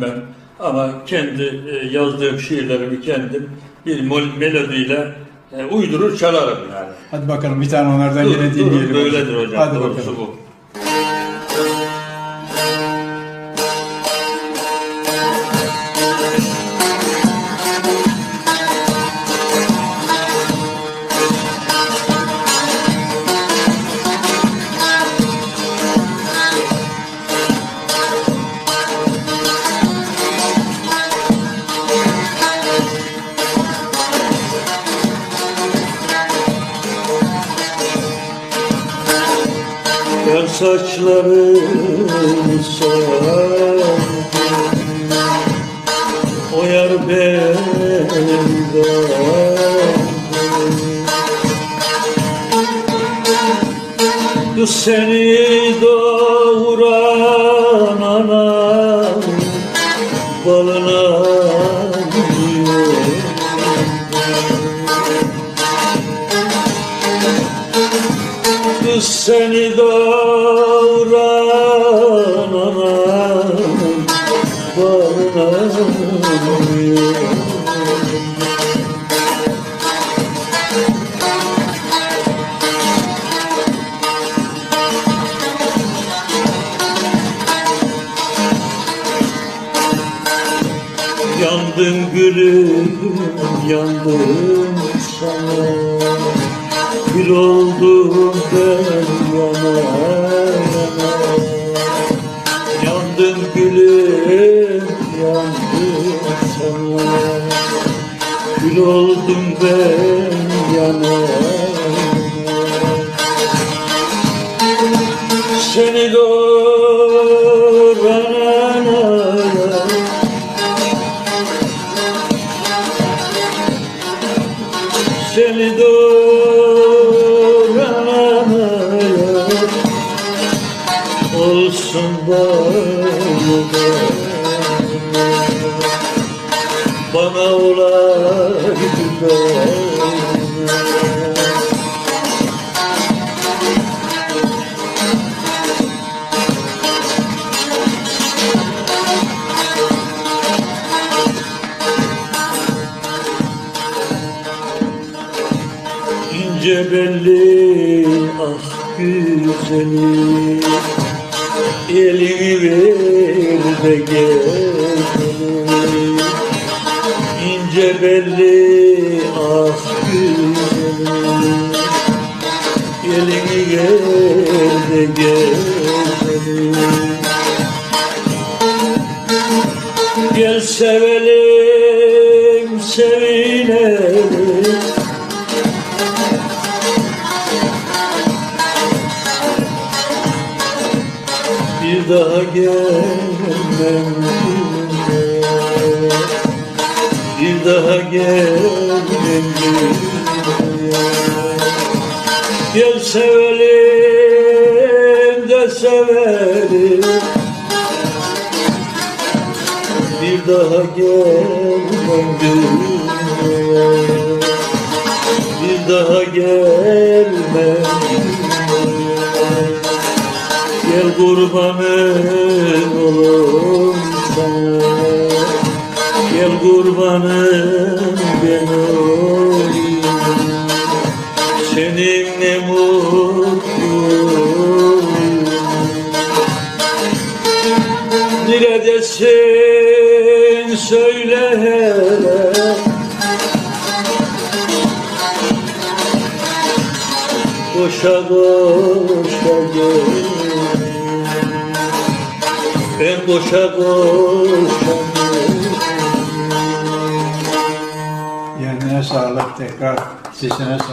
bilmem. Ama kendi e, yazdığım şiirlerimi kendim bir melodiyle e, uydurur çalarım yani. Hadi bakalım bir tane onlardan Dur, yine dinleyelim. böyledir hocam. Hadi bakalım. bu. Gel saçlarını sar O yar Bu seni doğuran Seni doğuran anam. Bağlanamıyor Yandım gülüm, yandım sana Bir oldum ben Bir oldum ben yana. Seni doğuran anaya Seni doğuran anaya Olsun bana Bana olaydı bana ince belli ah güzeli. Elini ver de gel ince belli ah güzeli Elini ver de gel Gel sevelim sevinelim. Bir daha gelmem daha dünyaya. Gel sevelim de sevelim Bir daha dünyaya. Bir daha dünyaya. Gel kurbanım olayım sana Gel kurbanım ben olayım. Seninle mutluyum Neredesin söyle hele. Koşa koşa gel Ben koşa koşa gel Yerine sağlık tekrar. Sesine sağlık.